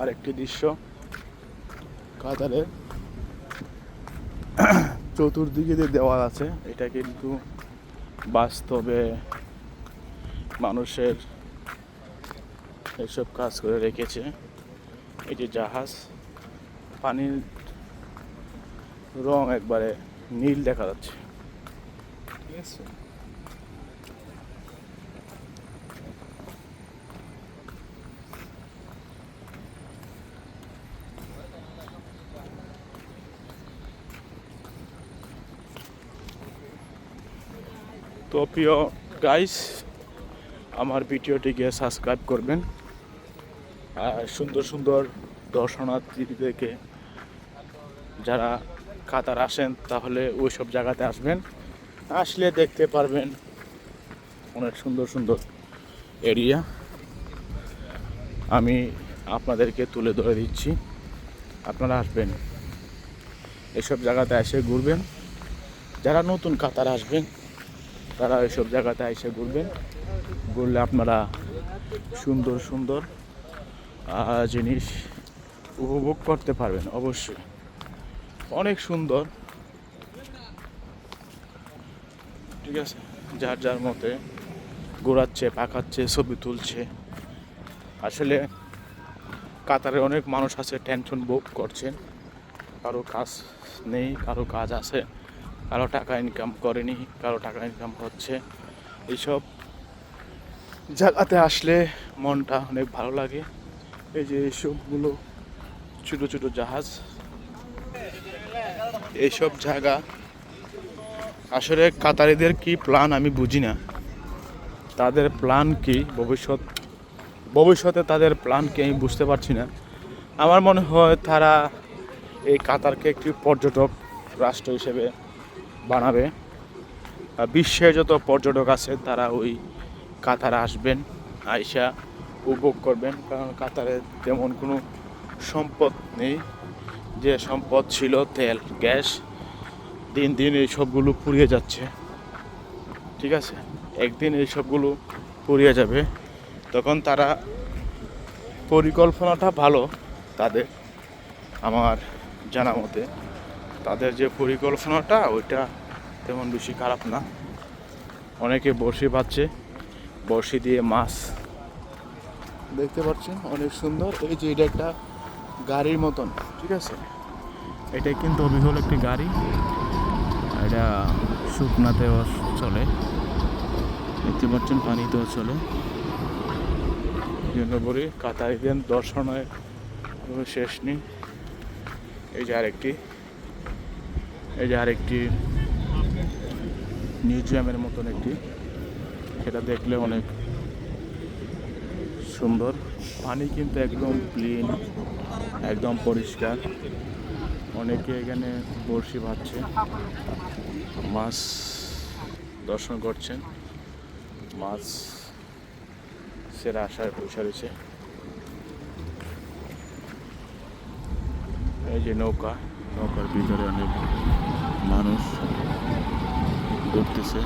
আরেকটি দৃশ্য। কাতারের চতুর্দিকে যে দেওয়াল আছে, এটা কিন্তু বাস্তবে মানুষের এসব কাজ করে রেখেছে। এই যে জাহাজ, পানির রং একবারে নীল দেখা যাচ্ছে। ঠিক আছে। তো প্রিয় গাইস আমার ভিডিওটিকে সাবস্ক্রাইব করবেন। আর সুন্দর সুন্দর দর্শনার্থীদেরকে যারা কাতার আসেন, তাহলে ওই সব জায়গাতে আসবেন। আসলে দেখতে পারবেন অনেক সুন্দর সুন্দর এরিয়া আমি আপনাদেরকে তুলে ধরে দিচ্ছি। আপনারা আসবেন। এসব জায়গাতে এসে ঘুরবেন। যারা নতুন কাতার আসবেন তারা এসব জায়গাতে এসে ঘুরবেন। ঘুরলে আপনারা সুন্দর সুন্দর জিনিস উপভোগ করতে পারবেন অবশ্যই। অনেক সুন্দর। ঠিক আছে? যার যার মতে ঘোরাচ্ছে, পাকাচ্ছে, ছবি তুলছে। আসলে কাতারে অনেক মানুষ আছে টেনশন ভোগ করছেন। কারও কাজ নেই, কারও কাজ আছে। কারও টাকা ইনকাম করেনি, কারও টাকা ইনকাম হচ্ছে। এইসব জায়গাতে আসলে মনটা অনেক ভালো লাগে। এই যে এইসবগুলো ছোটো ছোটো জাহাজ, এইসব জায়গা। আসলে কাতারিদের কি প্ল্যান আমি বুঝি না। তাদের প্ল্যান কি, ভবিষ্যৎ, ভবিষ্যতে তাদের প্ল্যান কি আমি বুঝতে পারছি না। আমার মনে হয় তারা এই কাতারকে একটি পর্যটক রাষ্ট্র হিসেবে বানাবে। বিশ্বে যত পর্যটক আছে, তারা ওই কাতারে আসবেন, আইসা উপভোগ করবেন। কারণ কাতারে তেমন কোনো সম্পদ নেই। যে সম্পদ ছিল তেল, গ্যাস, দিন দিন এই সবগুলো পুড়িয়ে যাচ্ছে। ঠিক আছে? একদিন এই সবগুলো পুড়িয়ে যাবে। তখন তারা পরিকল্পনাটা ভালো তাদের আমার জানা মতে। তাদের যে পরিকল্পনাটা ওইটা তেমন বেশি খারাপ না। অনেকে বড়শি পাচ্ছে বড়শি দিয়ে মাছ দেখতে পাচ্ছেন অনেক সুন্দর। এই যে এটা একটা গাড়ির মতন ঠিক আছে? এটা কিন্তু অবিহল একটি গাড়ি। এটা শুকনাতেও চলে। দেখতে পাচ্ছেন পানিতেও চলে। এই জন্য বলি কাতারিদের দর্শনের কোনো শেষ নেই। এই যে আরেকটি। এই যে আরেকটি মিউজিয়ামের মতন একটি। সেটা দেখলে অনেক সুন্দর। পানি কিন্তু একদম ক্লিন একদম পরিষ্কার। অনেকে এখানে বড়শি বাঁধছে মাছ দর্শন করছেন। মাছ সেরা আসার বসে রয়েছে এই যে নৌকা। নৌকার ভিতরে অনেক মানুষ ঘুরতেছে।